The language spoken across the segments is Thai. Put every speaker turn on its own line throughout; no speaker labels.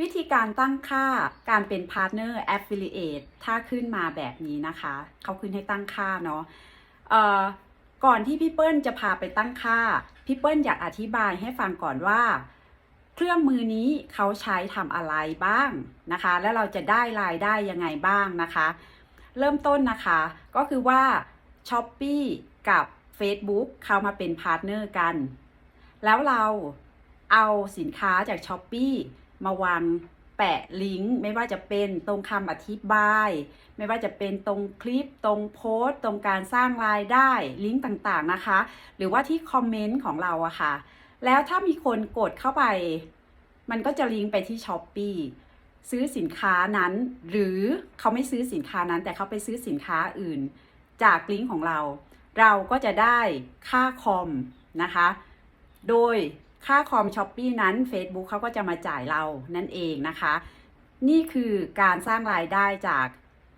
วิธีการตั้งค่าการเป็นพาร์ทเนอร์ Affiliate ถ้าขึ้นมาแบบนี้นะคะ เขาขึ้นให้ตั้งค่าเนาะก่อนที่พี่เปิ้ลจะพาไปตั้งค่า พี่เปิ้ลอยากอธิบายให้ฟังก่อนว่า เครื่องมือนี้เขาใช้ทำอะไรบ้างนะคะ แล้วเราจะได้รายได้ยังไงบ้างนะคะ เริ่มต้นนะคะ ก็คือว่า s h อ p e e กับ Facebook เขามาเป็นพาร์ทเนอร์กัน แล้วเราเอาสินค้าจาก s h อ p e e มาวางแปะลิงก์ไม่ว่าจะเป็นตรงคำอธิบาย ไม่ว่าจะเป็นตรงคลิปตรงโพสต์ตรงการสร้างรายได้ลิงก์ต่างๆนะคะ หรือว่าที่คอมเมนต์ของเราอะค่ะ แล้วถ้ามีคนกดเข้าไป มันก็จะลิงก์ไปที่ s h อ p e e ซื้อสินค้านั้น หรือเขาไม่ซื้อสินค้านั้น แต่เขาไปซื้อสินค้าอื่น จากลิงก์ของเรา เราก็จะได้ค่าคอมนะคะ โดย ค่าคอมช้อปปีนั้น Facebook เขาก็จะมาจ่ายเรานั่นเองนะคะ นี่คือการสร้างรายได้จาก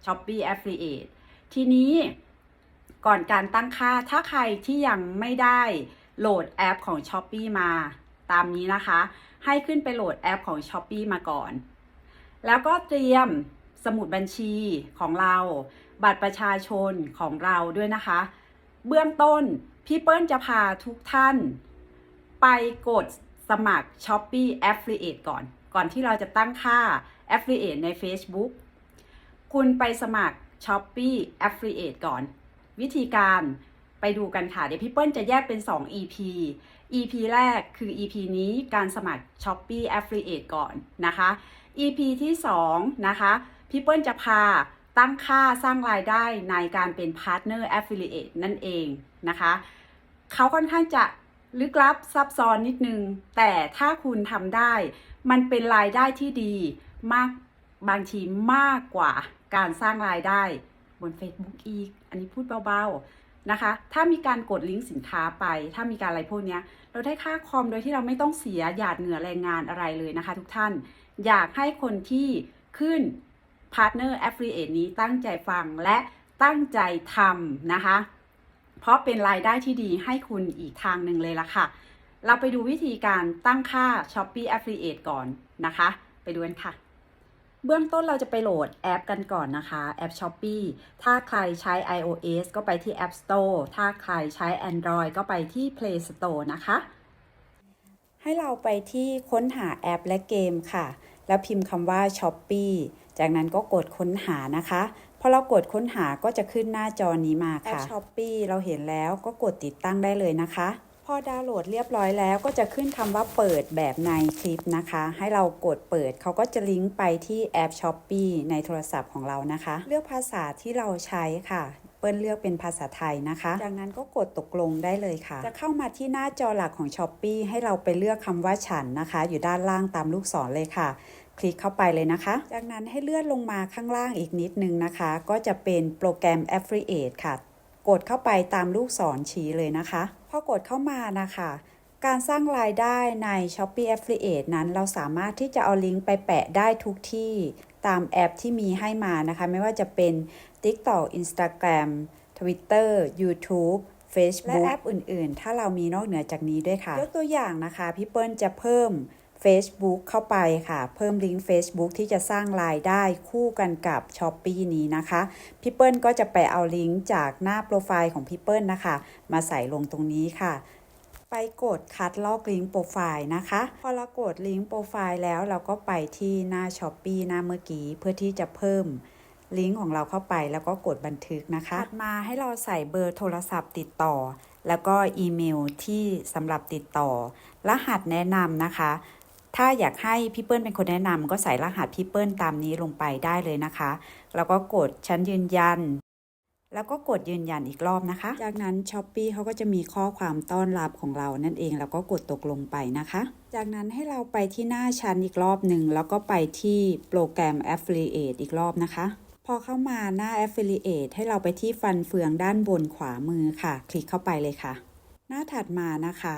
s h อ p e e Affiliate ทีนี้ก่อนการตั้งค่าถ้าใครที่ยังไม่ได้โหลดแอปของ s h อ p e e มาตามนี้นะคะ ให้ขึ้นไปโหลดแอปของ s h อ p e e มาก่อน แล้วก็เตรียมสมุดบัญชีของเรา บัตรประชาชนของเราด้วยนะคะ เบื้องต้นพี่เปิ้ลจะพาทุกท่าน ไปกดสมัคร s h o p e e Affiliate ก่อน ก่อนที่เราจะตั้งค่า Affiliate ใน Facebook คุณไปสมัคร s h o p e e Affiliate ก่อน วิธีการไปดูกันค่ะ เดี๋ยวพี่เปิ้ลจะแยกเป็น 2 EP EP แรกคือ EP นี้การสมัคร s h o p e e Affiliate ก่อนนะคะ EP ที่ 2 นะคะ พี่เปิ้ลจะพาตั้งค่าสร้างรายได้ในการเป็น Partner Affiliate นั่นเองนะคะ เขาค่อนข้างจะ ลึกลับซับซ้อนนิดนึง แต่ถ้าคุณทำได้ มันเป็นรายได้ที่ดีมากบางทีมากกว่าการสร้างรายได้บน Facebook อีก อันนี้พูดเบาๆนะคะ ถ้ามีการกดลิงก์สินค้าไป ถ้ามีการอะไรพวกนี้เราได้ค่าคอมโดยที่เราไม่ต้องเสียหยาดเหงื่อแรงงานอะไรเลยนะคะ ทุกท่าน อยากให้คนที่ขึ้น Partner Affiliate นี้ตั้งใจฟังและตั้งใจทำนะคะ เพราะเป็นรายได้ที่ดีให้คุณอีกทางหนึ่งเลยละค่ะ เราไปดูวิธีการตั้งค่า Shopee Affiliate ก่อนนะคะ ไปดูกันค่ะ เบื้องต้นเราจะไปโหลดแอปกันก่อนนะคะแอป Shopee ถ้าใครใช้ iOS ก็ไปที่ App Store ถ้าใครใช้ Android ก็ไปที่ Play Store นะคะ ให้เราไปที่ค้นหาแอปและเกมค่ะ แล้วพิมพ์คำว่า Shopee จากนั้นก็กดค้นหานะคะ พอเรากดค้นหาก็จะขึ้นหน้าจอนี้มาค่ะแอป Shopee เราเห็นแล้วก็กดติดตั้งได้เลยนะคะ พอดาวน์โหลดเรียบร้อยแล้วก็จะขึ้นคำว่าเปิดแบบในคลิปนะคะ ให้เรากดเปิดเขาก็จะลิงก์ไปที่แอป Shopee ในโทรศัพท์ของเรานะคะ เลือกภาษาที่เราใช้ค่ะเปิ้ลเลือกเป็นภาษาไทยนะคะ จากนั้นก็กดตกลงได้เลยค่ะ จะเข้ามาที่หน้าจอหลักของ s h อ p e e ให้เราไปเลือกคำว่าฉันนะคะ อยู่ด้านล่างตามลูกศรเลยค่ะ คลิกเข้าไปเลยนะคะ จากนั้นให้เลื่อนลงมาข้างล่างอีกนิดนึงนะคะ ก็จะเป็นโปรแกรม Affiliate ค่ะ กดเข้าไปตามลูกศรชี้เลยนะคะ พอกดเข้ามานะคะการสร้างรายได้ใน Shopee Affiliate นั้น เราสามารถที่จะเอาลิงก์ไปแปะได้ทุกที่ตามแอปที่มีให้มานะคะ ไม่ว่าจะเป็น TikTok Instagram Twitter YouTube Facebook และแอปอื่นๆ ถ้าเรามีนอกเหนือจากนี้ด้วยค่ะ ยกตัวอย่างนะคะ พี่เปิ้ลจะเพิ่ม Facebook เข้าไปค่ะ เพิ่มลิงก์ Facebook ที่จะสร้างรายได้คู่กันกับ s h อ p e e นี้นะคะพี่เปิ้ลก็จะไปเอาลิงก์จากหน้าโปรไฟล์ของพี่เปิ้ลนะคะ มาใส่ลงตรงนี้ค่ะ ไปกดคัดลอกลิงก์โปรไฟล์นะคะ พอเรากดลิงก์โปรไฟล์แล้วเราก็ไปที่หน้า s h อ p e e หน้าเมื่อกี้เพื่อที่จะเพิ่มลิงก์ของเราเข้าไปแล้วก็กดบันทึกนะคะ ถัดมาให้เราใส่เบอร์โทรศัพท์ติดต่อ แล้วก็อีเมลที่สำหรับติดต่อ รหัสแนะนำนะคะ ถ้าอยากให้พี่เปิ้ลเป็นคนแนะนำก็ใส่รหัสพี่เปิ้ลตามนี้ลงไปได้เลยนะคะ แล้วก็กดชั้นยืนยัน แล้วก็กดยืนยันอีกรอบนะคะ จากนั้น s h อ p e e เขาก็จะมีข้อความต้อนรับของเรานั่นเองแล้วก็กดตกลงไปนะคะ จากนั้นให้เราไปที่หน้าชั้นอีกรอบหนึ่งแล้วก็ไปที่โปรแกรม Affiliate อีกรอบนะคะพอเข้ามาหน้า Affiliate ให้เราไปที่ฟันเฟืองด้านบนขวามือค่ะ คลิกเข้าไปเลยค่ะ หน้าถัดมานะคะ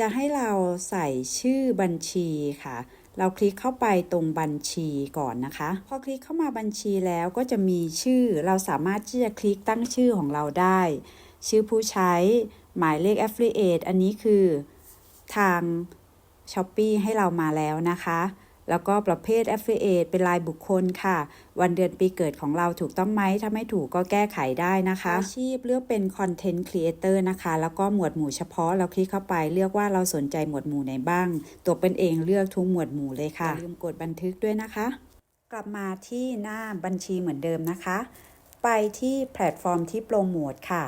จะให้เราใส่ชื่อบัญชีค่ะ เราคลิกเข้าไปตรงบัญชีก่อนนะคะ พอคลิกเข้ามาบัญชีแล้วก็จะมีชื่อ เราสามารถที่จะคลิกตั้งชื่อของเราได้ ชื่อผู้ใช้ หมายเลข Affiliate อันนี้คือทาง s h อ p e e ให้เรามาแล้วนะคะ แล้วก็ประเภท Affiliate เป็นรายบุคคลค่ะ วันเดือนปีเกิดของเราถูกต้องไหม ถ้าไม่ถูกก็แก้ไขได้นะคะ อาชีพเลือกเป็น Content Creator นะคะ แล้วก็หมวดหมู่เฉพาะเราคลิกเข้าไปเลือกว่าเราสนใจหมวดหมู่ไหนบ้าง ตัวเป็นเองเลือกทุกหมวดหมู่เลยค่ะ อย่าลืมกดบันทึกด้วยนะคะ กลับมาที่หน้าบัญชีเหมือนเดิมนะคะ ไปที่แพลตฟอร์มที่โปรโมทค่ะ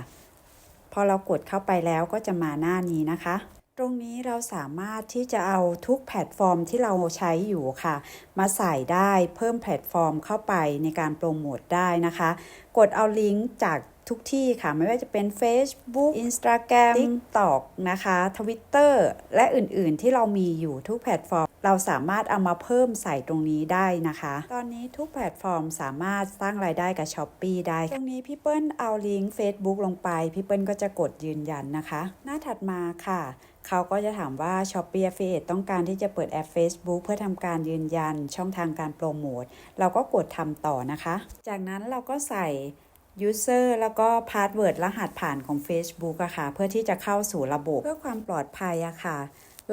พอเรากดเข้าไปแล้วก็จะมาหน้านี้นะคะ ตรงนี้เราสามารถที่จะเอาทุกแพลตฟอร์มที่เราใช้อยู่ค่ะ มาใส่ได้เพิ่มแพลตฟอร์มเข้าไปในการโปรโมทได้นะคะ กดเอาลิงก์จากทุกที่ค่ะ ไม่ว่าจะเป็น Facebook Instagram TikTok นะคะ Twitter และอื่นๆที่เรามีอยู่ทุกแพลตฟอร์ม เราสามารถเอามาเพิ่มใส่ตรงนี้ได้นะคะ ตอนนี้ทุกแพลตฟอร์มสามารถสร้างรายได้กับ s h อ p e e ได้ ตรงนี้พี่เปิ้ลเอาลิงก์ Facebook ลงไป พี่เปิ้ลก็จะกดยืนยันนะคะ หน้าถัดมาค่ะ เขาก็จะถามว่า s h o p e e Affiliate ต้องการที่จะเปิดแอป Facebook เพื่อทำการยืนยันช่องทางการโปรโมท เราก็กดทำต่อนะคะ จากนั้นเราก็ใส่ user แล้วก็ password รหัสผ่านของ Facebook อะค่ะ เพื่อที่จะเข้าสู่ระบบ เพื่อความปลอดภัยอะค่ะ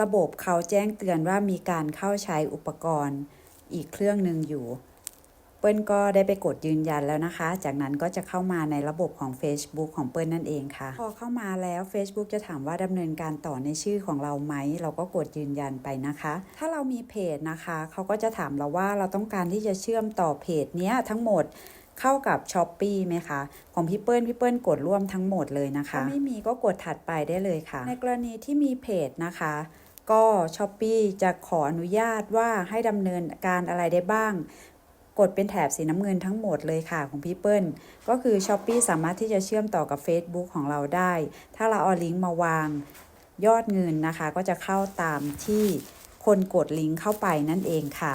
ระบบเขาแจ้งเตือนว่ามีการเข้าใช้อุปกรณ์อีกเครื่องหนึ่งอยู่ เปิ้ลก็ได้ไปกดยืนยันแล้วนะคะ จากนั้นก็จะเข้ามาในระบบของ Facebook ของเปิ้ลนั่นเองค่ะ พอเข้ามาแล้ว Facebook จะถามว่าดำเนินการต่อในชื่อของเราไหม เราก็กดยืนยันไปนะคะ ถ้าเรามีเพจนะคะเขาก็จะถามเราว่าเราต้องการที่จะเชื่อมต่อเพจเนี้ยทั้งหมดเข้ากับ s h อ p e e ไหมคะ ของพี่เปิ้ลพี่เปิ้ลกดร่วมทั้งหมดเลยนะคะ ถ้าไม่มีก็กดถัดไปได้เลยค่ะ ในกรณีที่มีเพจนะคะ ก็ s h อ p e e จะขออนุญาตว่าให้ดำเนินการอะไรได้บ้าง กดเป็นแถบสีน้ำเงินทั้งหมดเลยค่ะของพี่เปิ้ล ก็คือ s h อ p e e สามารถที่จะเชื่อมต่อกับ Facebook ของเราได้ ถ้าเราเอาลิงก์มาวางยอดเงินนะคะ ก็จะเข้าตามที่คนกดลิงก์เข้าไปนั่นเองค่ะ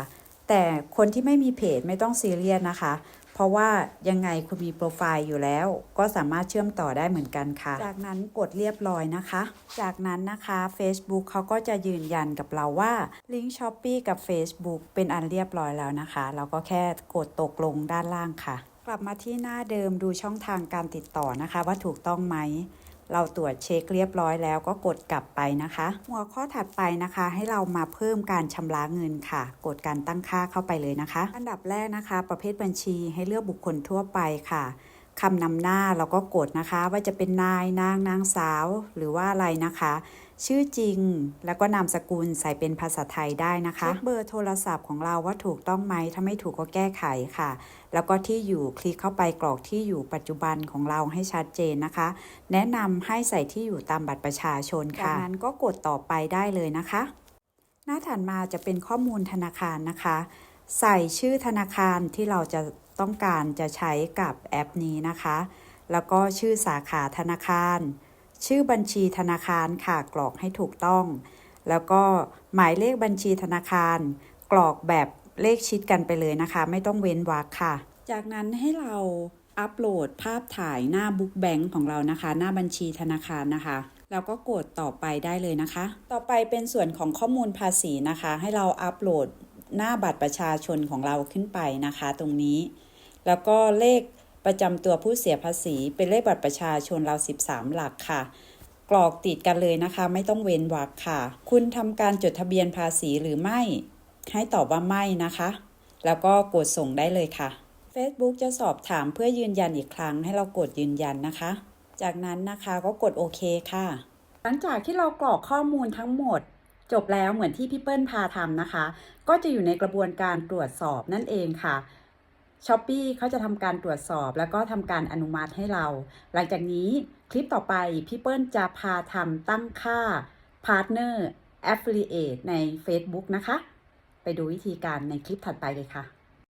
แต่คนที่ไม่มีเพจไม่ต้องซีเรียสนะคะ เพราะว่ายังไงคุณมีโปรไฟล์อยู่แล้ว ก็สามารถเชื่อมต่อได้เหมือนกันค่ะ จากนั้นกดเรียบร้อยนะคะ จากนั้นนะคะ Facebook เขาก็จะยืนยันกับเราว่าลิงก์ช้อป e e กับ Facebook เป็นอันเรียบร้อยแล้วนะคะเราก็แค่กดตกลงด้านล่างค่ะ กลับมาที่หน้าเดิมดูช่องทางการติดต่อนะคะ ว่าถูกต้องไหม เราตรวจเช็คเรียบร้อยแล้วก็กดกลับไปนะคะ หัวข้อถัดไปนะคะ ให้เรามาเพิ่มการชำระเงินค่ะ กดการตั้งค่าเข้าไปเลยนะคะ อันดับแรกนะคะ ประเภทบัญชีให้เลือกบุคคลทั่วไปค่ะคำนำหน้าเราก็กดนะคะ ว่าจะเป็นนายนางนางสาว หรือว่าอะไรนะคะ ชื่อจริง แล้วก็นามสกุลใส่เป็นภาษาไทยได้นะคะเช็คเบอร์โทรศัพท์ของเราว่าถูกต้องไหมถ้าไม่ถูกก็แก้ไขค่ะ แล้วก็ที่อยู่คลิกเข้าไปกรอกที่อยู่ปัจจุบันของเราให้ชัดเจนนะคะ แนะนำให้ใส่ที่อยู่ตามบัตรประชาชนค่ะจากนั้นก็กดต่อไปได้เลยนะคะ หน้าถัดมาจะเป็นข้อมูลธนาคารนะคะ ใส่ชื่อธนาคารที่เราจะต้องการจะใช้กับแอปนี้นะคะ แล้วก็ชื่อสาขาธนาคาร ชื่อบัญชีธนาคารค่ะกรอกให้ถูกต้อง แล้วก็หมายเลขบัญชีธนาคาร กรอกแบบเลขชิดกันไปเลยนะคะ ไม่ต้องเว้นวรรคค่ะ จากนั้นให้เราอัปโหลดภาพถ่ายหน้าบุ๊กแบงค์ของเรานะคะ หน้าบัญชีธนาคารนะคะแล้วก็กดต่อไปได้เลยนะคะ ต่อไปเป็นส่วนของข้อมูลภาษีนะคะ ให้เราอัปโหลดหน้าบัตรประชาชนของเราขึ้นไปนะคะ ตรงนี้ แล้วก็เลข ประจำตัวผู้เสียภาษีเป็นเลขบัตรประชาชนเรา13 หลักค่ะ กรอกติดกันเลยนะคะ ไม่ต้องเว้นวรรคค่ะ คุณทำการจดทะเบียนภาษีหรือไม่ ให้ตอบว่าไม่นะคะ แล้วก็กดส่งได้เลยค่ะ Facebook จะสอบถามเพื่อยืนยันอีกครั้งให้เรากดยืนยันนะคะ จากนั้นนะคะก็กดโอเคค่ะ หลังจากที่เรากรอกข้อมูลทั้งหมด จบแล้วเหมือนที่พี่เปิ้ลพาทำนะคะ ก็จะอยู่ในกระบวนการตรวจสอบนั่นเองค่ะ ช้อปปีเขาจะทำการตรวจสอบแล้วก็ทำการอนุมัติให้เรา หลังจากนี้คลิปต่อไปพี่เปิ้ลจะพาทำตั้งค่า Partner Affiliate ใน Facebook นะคะ ไปดูวิธีการในคลิปถัดไปเลยค่ะ